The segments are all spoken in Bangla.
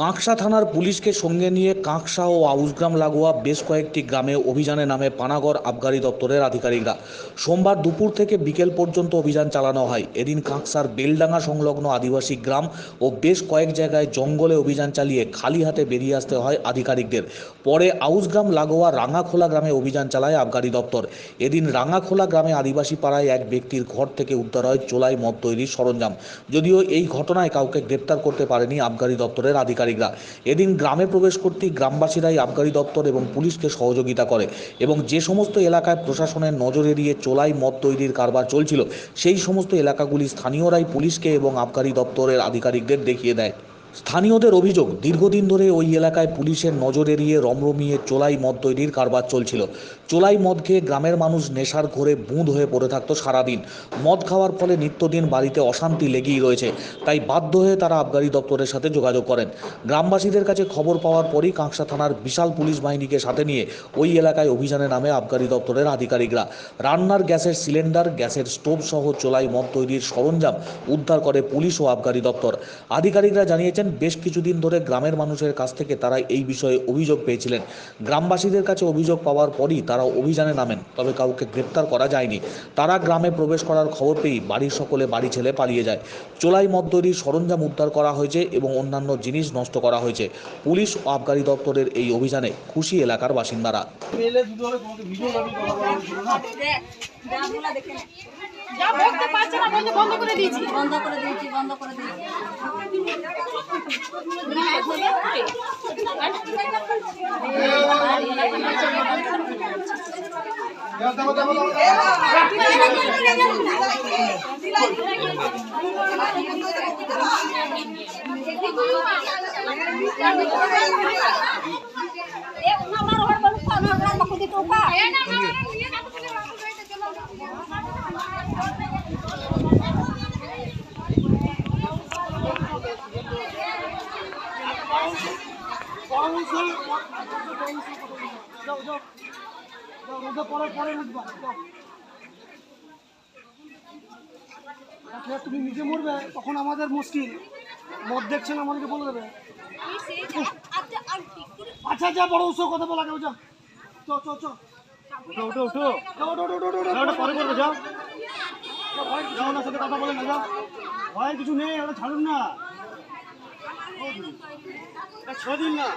কাঁকসা থানার পুলিশকে সঙ্গে নিয়ে কাঁকসা ও আউসগ্রাম লাগোয়া বেশ কয়েকটি গ্রামে অভিযানে নামে পানাগড় আবগারি দপ্তরের আধিকারিকরা। সোমবার দুপুর থেকে বিকেল পর্যন্ত অভিযান চালানো হয়। এদিন কাঁকসার বেলডাঙ্গা সংলগ্ন আদিবাসী গ্রাম ও বেশ কয়েক জায়গায় জঙ্গলে অভিযান চালিয়ে খালি হাতে বেরিয়ে আসতে হয় আধিকারিকদের। পরে আউসগ্রাম লাগোয়া রাঙাখোলা গ্রামে অভিযান চালায় আবগারি দপ্তর। এদিন রাঙাখোলা গ্রামে আদিবাসী পাড়ায় এক ব্যক্তির ঘর থেকে উদ্ধার হয় চোলাই মদ তৈরির সরঞ্জাম। যদিও এই ঘটনায় কাউকে গ্রেপ্তার করতে পারেনি আবগারি দপ্তরের আধিকারিকরা এদিন গ্রামে প্রবেশ করতেই গ্রামবাসীরাই আবগারি দপ্তর এবং পুলিশকে সহযোগিতা করে এবং যে সমস্ত এলাকায় প্রশাসনের নজর এড়িয়ে চোলাই মদ তৈরির কারবার চলছিল, সেই সমস্ত এলাকাগুলি স্থানীয়রাই পুলিশকে এবং আবগারি দপ্তরের আধিকারিকদের দেখিয়ে দেয়। স্থানীয়দের অভিযোগ, দীর্ঘদিন ধরে ওই এলাকায় পুলিশের নজর এড়িয়ে রমরমিয়ে চোলাই মদ তৈরির কারবার চলছিল। চোলাই মদ খেয়ে গ্রামের মানুষ নেশার ঘোরে বুঁদ হয়ে পড়ে থাকতো সারাদিন। মদ খাওয়ার ফলে নিত্যদিন বাড়িতে অশান্তি লেগেই রয়েছে, তাই বাধ্য হয়ে তারা আবগারি দপ্তরের সাথে যোগাযোগ করেন। গ্রামবাসীদের কাছে খবর পাওয়ার পরই কাঁকসা থানার বিশাল পুলিশ বাহিনীকে সাথে নিয়ে ওই এলাকায় অভিযানে নামে আবগারি দপ্তরের আধিকারিকরা। রান্নার গ্যাসের সিলিন্ডার, গ্যাসের স্টোভ সহ চোলাই মদ তৈরির সরঞ্জাম উদ্ধার করে পুলিশ ও আবগারি দপ্তর। আধিকারিকরা জানিয়েছেন বেশ কিছুদিন ধরে গ্রামের মানুষের কাছ থেকে তারা এই বিষয়ে অভিযোগ পেয়েছিলেন। গ্রামবাসীদের কাছে অভিযোগ পাওয়ার পরই তারা অভিযানে নামেন তবে কাউকে গ্রেপ্তার করা যায়নি। তারা গ্রামে প্রবেশ করার খবর পেয়েই বাড়ির সকলে বাড়ি ছেলে পালিয়ে যায়। চোলাই মদ তৈরির সরঞ্জাম উদ্ধার করা হয়েছে এবং অন্যান্য জিনিস নষ্ট করা হয়েছে। পুলিশ ও আবগারি দপ্তরের এই অভিযানে খুশি এলাকার বাসিন্দারা। হলে তোমাকে ভিডিও কপি করা হয়েছিল না? যা বলতে পারছে না বলতে বন্ধ করে দিয়েছি বন্ধ করে দিয়েছি বন্ধ করে দিয়েছি আচ্ছা, তুমি নিজে মরবে তখন আমাদের মুশকিল মদ দেখছেন আমাদেরকে বলে দেবে আচ্ছা আচ্ছা বড় উৎসব কথা বলা যাও যাও চো চো উঠো পরে যাও ভয় সাথে কথা বলে না যাও ভয় কিছু নেই ওটা ছাড়ুন না ছদিন না।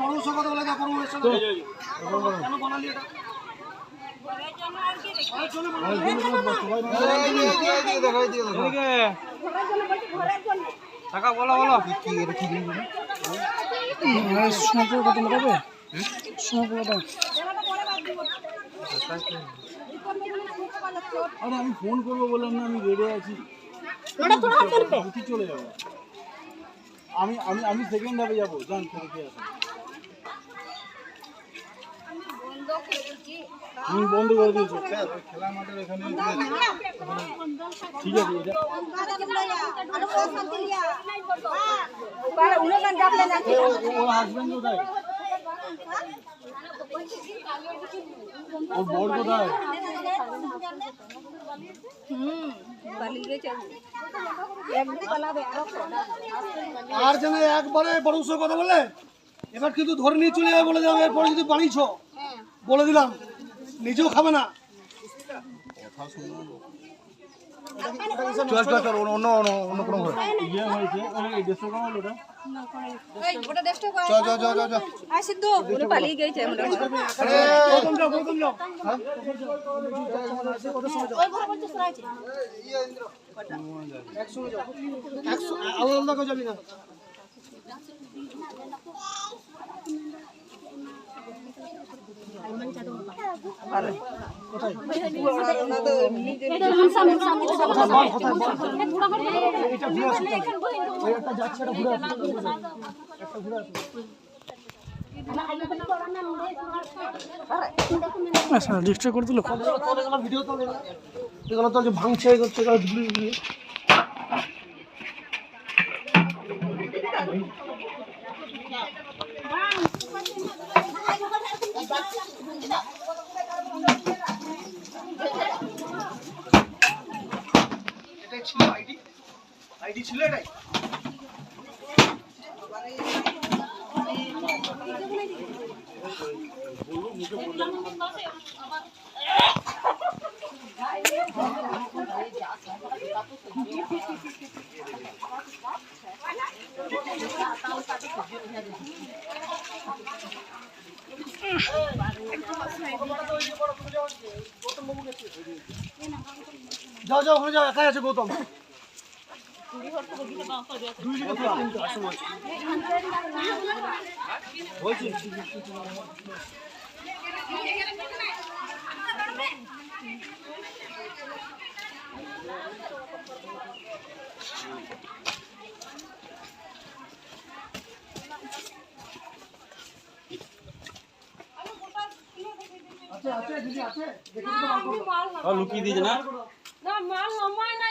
বড় উৎসব কথা বলে যাও বড় উৎসব। কেন বানালি এটা? টাকা বলো বলো। কি এটা কি সোনাপুর কত লাগাবে সোনাপুর কত আরে আমি ফোন করব বললাম না আমি রেডি আছি। চলে যাব। আমি আমি আমি সেকেন্ড হাফে যাব। আসেন তুমি বন্ধ করে দিয়েছ। ঠিক আছে ওর বর কোথায়? আর যেন একবারে বড় উৎসব কথা বলে এবার কিন্তু ধরে নিয়ে চলে যাবে বলে যাবে এরপরে যদি বাড়িছ বলে দিলাম নিজেও খাবে না। অন্য অন্য অন্য কোনো একসঙ্গে যাও একশো আলাদা আলাদা করে যাবি না এটা ঘুরে আসো ওই একটা যাচ্ছে এটা ঘুরে আসো একটা ঘুরে আসো আচ্ছা লিস্টে করে তো ভাঙছে করছে ছিল যাও যাও ওখানে যাও একাই আছে গৌতম। লুকিয়ে দিয়েছে না? না মাল আমার নাই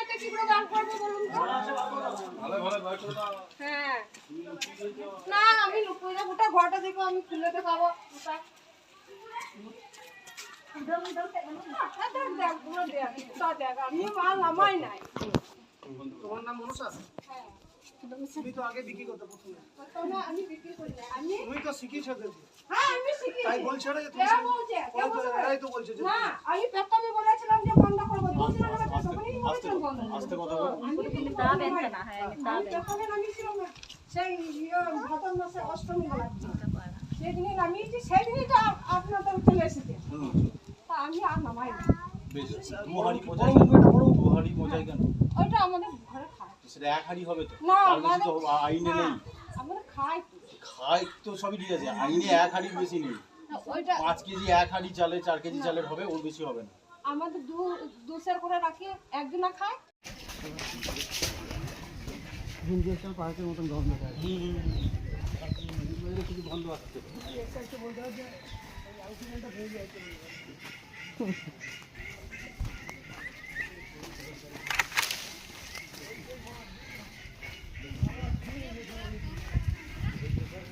আমি গোটা তোমার নাম তো আগে বিক্রি করতে না আমি তো শিখিয়েছো তো হ্যাঁ আমি বলছে বলছে আমি বলেছিলাম যে বন্ধ করব। আস্তে কথা বল আমি কিন্তু তা না হ্যাঁ আমি যখন সেই মাসে অষ্টমী বেলা। সেদিনই নামিয়েছি সেদিনই তো আপনাদের চলে এসেছে তা আমি আর নামাই না ওইটা আমাদের ঘরে খায় সেটা এক হাড়ি হবে তো। না তার বেশি তো আইনে নেই। খাই সবই ঠিক আছে আইনে এক হাড়ি বেশি নেই। ওইটা পাঁচ কেজি এক হাড়ি চালে চার কেজি চালের হবে ওর বেশি হবে না। আমাদের দু দুসের করে রাখি একজনা খায়। হিন্দুস্তান পার্কের মতন গভর্নমেন্ট আছে কিছু বন্ধ আছে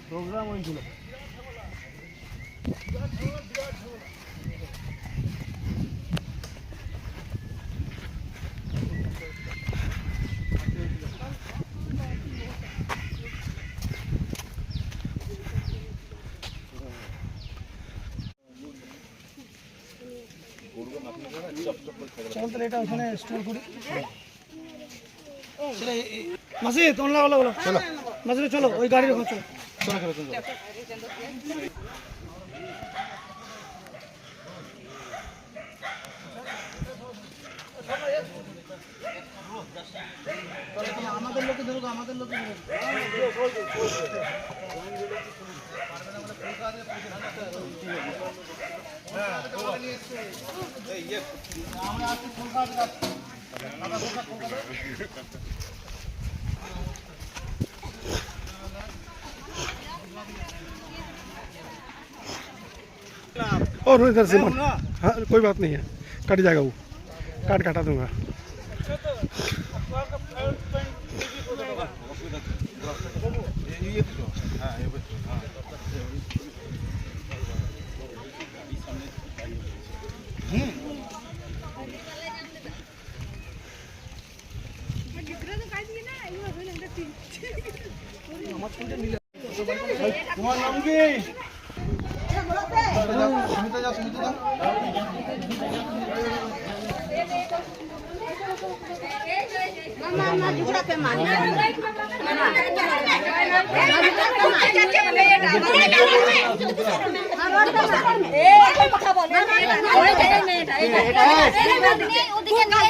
প্রোগ্রাম হয়েছিল। চল তাহলে এটা ওখানে স্টোর করি। মাসি তোমরা লাগল বলো চলো। মাসি চলো ওই গাড়ির ওখানে চলো। আমাদের লোকে ধরুক আমাদের লোকে ধরুক। और इधर से हाँ कोई बात नहीं है। कट जाएगा वो। काट काटा दूँगा।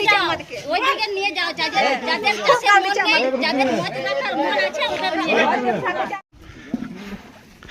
নাম ওইদিকে নিয়ে যাও যাদের যাদের চাষের মন আছে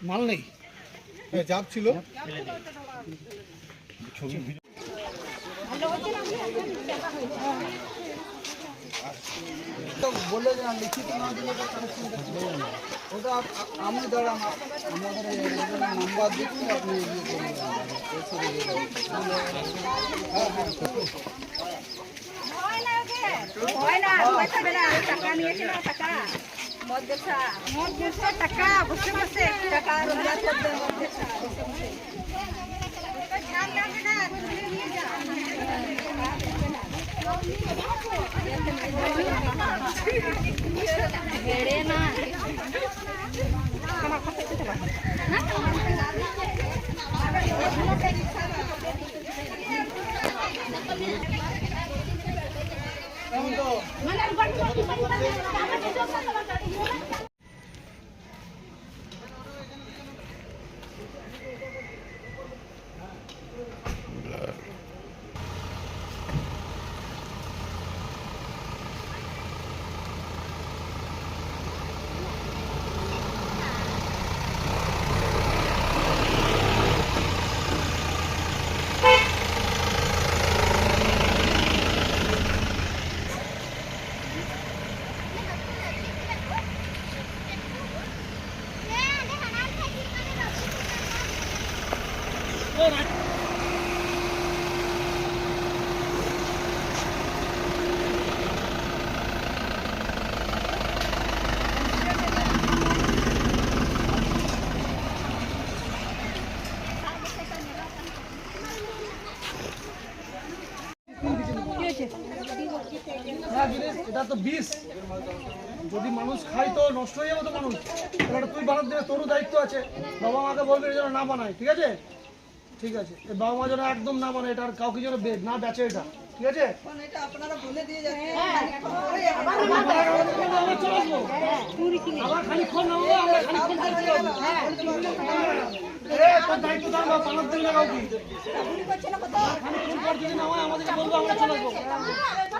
মাল নেই जाप ছিল বলে যে লিখিত না দিলে না ওটা আমি আমাদের নাম্বার দিচ্ছি আপনি ইয়ে ইয়ে। ভয় লাগে ভয় না টাকা নিয়েছে টাকা মদ গেছা মদ গেছে টাকা বসে বসে টাকা রোজগার করতে মদ গেছা বসে বসে ঝাল লাগবে না তুমি নিয়ে যা বেড়ে না হ্যাঁ জিনিস এটা তো বিষ। যদি মানুষ খায় তো নষ্ট হয়ে যাবে তো মানুষ। তুই বানাতে দেবে তোরও দায়িত্ব আছে। বাবা মাকে বলবে যেন না বানায় ঠিক আছে? ঠিক আছে। এই বাবা মা যেন একদম না বানায় এটা আর কাউকে যেন না বেচে এটা ঠিক আছে। আবার নামবো, আমরা তোর দায়িত্ব থাকবে, দেবে না কাউকে। পর যদি না হয়, আমাদেরকে বলব, আমরা চলে আসব।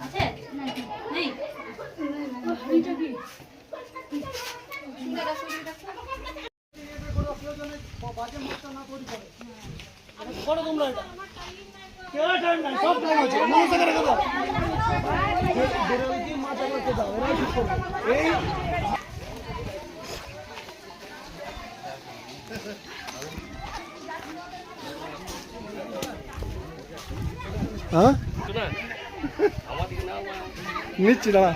আছে নেই করো তোমরা এটা কেউ টাইম নাই? সব টাইম আছে মানুষ থেকে রেখে দাও বেরোয় কি মাছ আগে দাও এই হ্যাঁ? নিচ্ছি দাঁড়া।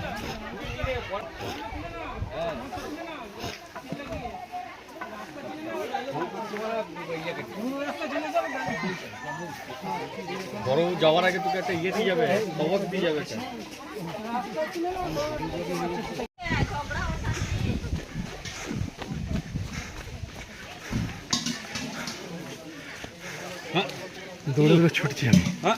বড় যাওয়ার আগে তোকে একটা ইয়ে দিয়ে যাবে খবর দিয়ে যাবে। দৌড়ে দৌড়ে ছুটছি আমি। হ্যাঁ।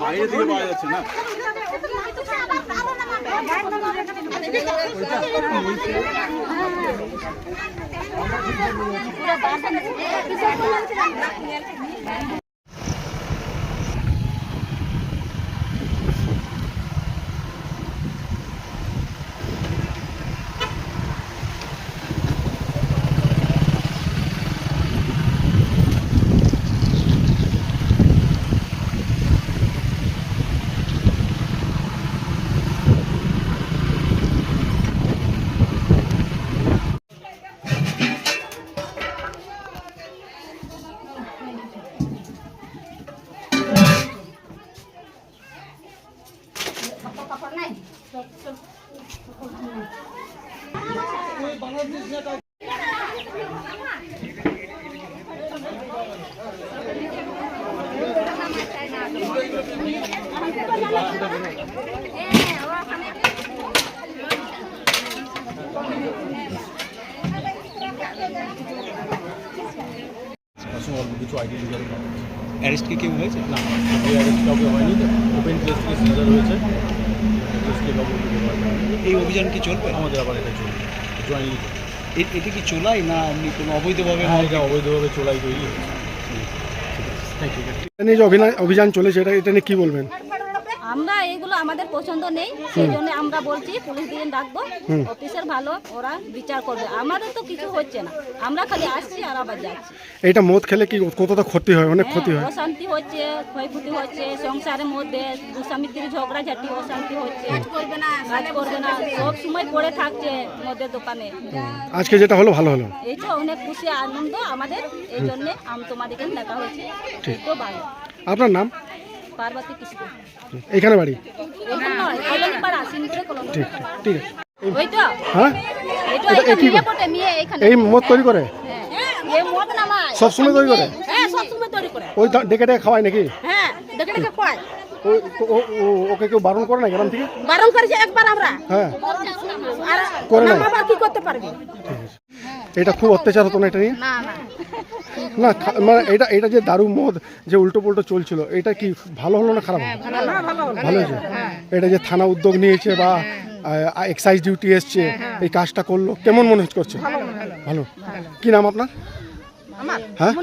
বাইরে থেকে পাওয়া যাচ্ছে না সঙ্গে অল্প কিছু আইডি লিগারে পাওয়া গেছে অ্যারেস্ট কি কেউ হয়েছে না এই অ্যারেস্ট কাউকে হয়নি ওপেন প্লেস থেকে সিজার হয়েছে প্লেসকে কাউকে ব্যবহার করেনি। এই অভিযান কি চলবে? আমাদের আবার এটা চলবে। জয়েন্টলি এটা কি চোলাই না এমনি কোনো অবৈধভাবে হ্যাঁ এটা অবৈধভাবে চোলাই তৈরি হয়েছে। থ্যাংক ইউ যে অভিনয় অভিযান চলেছে এটা এটা নিয়ে কি বলবেন? আমরা এগুলো আমাদের পছন্দ নেই সেই জন্য আমরা বলছি পুলিশ দিয়ে ডাকবো অফিসার ভালো ওরা বিচার করবে। আমাদের তো কিছু হচ্ছে না। আমরা খালি আসছি আর আবার যাচ্ছি। এটা মদ খেলে কি কতটা ক্ষতি হয়? অনেক ক্ষতি হয় হ্যাঁ, অশান্তি হচ্ছে ক্ষয়ক্ষতি হচ্ছে সংসারের মধ্যে স্বামী স্ত্রী ঝগড়াঝাটি অশান্তি হচ্ছে। কাজ করবে না কাজ করবে না। সব সময় পড়ে থাকছে মদের দোকানে। আজকে যেটা হলো ভালো হলো। এই তো অনেক খুশি আনন্দ আমাদের। এই জন্য আম তোমাদেরকে দেখা হয়েছে। এই তো ভালো। আপনার নাম? পার্বতী কৃষ্ণ। এখানে বাড়ি? ঠিক ঠিক হ্যাঁ? এই মদ তৈরি করে? হ্যাঁ এই মদ নামায় সব সময় তৈরি করে? হ্যাঁ তৈরি করে। ওই ডেকে ডেকে খাওয়ায় নাকি? ওকে কেউ বারণ করে না গ্রাম থেকে? বারণ করেছে একবার আমরা। হ্যাঁ। করে নাই? কি করতে পারবে? এটা খুব অত্যাচার হতো না এটা নিয়ে? না না। না মানে এটা এটা যে দারু মদ যে উল্টো পুল্টো চলছিল এটা কি ভালো হলো না খারাপ হলো? ভালো হয়েছে? এটা যে থানা উদ্যোগ নিয়েছে বা এক্সাইজ ডিউটি এসছে এই কাজটা করল কেমন মনে হচ্ছে করছে? ভালো কি নাম আপনার? হ্যাঁ?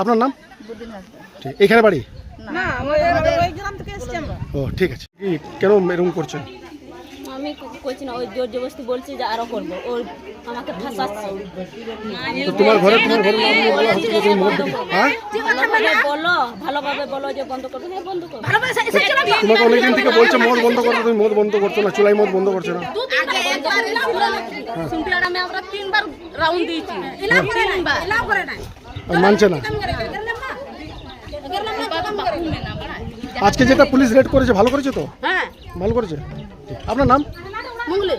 আপনার নাম? এখানে বাড়ি? ও ঠিক আছে। কি কেন এরকম করছেন? আমি করছি না। ওই জোর জবরদস্তি বলছি যে আরও করব। ওর আমাকে ফাঁসাচ্ছে। তোমার ঘরে তোমার ঘরে হ্যাঁ? ভালোভাবে বলো ভালোভাবে বলো যে বন্ধ করবে হ্যাঁ বন্ধ করব তোমাকে অনেকদিন থেকে বলছে মদ বন্ধ করতে তুমি মদ বন্ধ করছ না চুলাই মদ বন্ধ করছ না। আমরা তিনবার রাউন্ড দিয়েছি। তিনবার। আর মানছে না। আজকে যেটা পুলিশ রেড করেছে ভালো করেছে তো? হ্যাঁ। ভালো করেছে? আপনার নাম? মুঙ্গলি।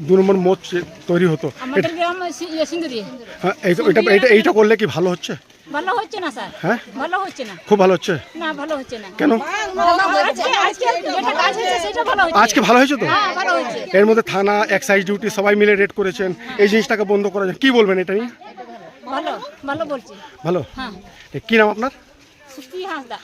দু নম্বর মদ তৈরি হতো। আমাদের গ্রাম সিঙ্গুরি হ্যাঁ, এই- এইটা করলে কি ভালো হচ্ছে? ভালো হচ্ছে না স্যার। হ্যাঁ? ভালো হচ্ছে না। খুব ভালো হচ্ছে? না ভালো হচ্ছে না। কেন? আজকে ভালো হয়েছে তো? হ্যাঁ এর মধ্যে থানা এক্সাইজ ডিউটি সবাই মিলে রেড করেছেন। এই জিনিসটাকে বন্ধ করেছেন কি বলবেন এটা নিয়ে? ভালো ভালো বলছি। ভালো? হ্যাঁ। কি নাম আপনার? হাসদা।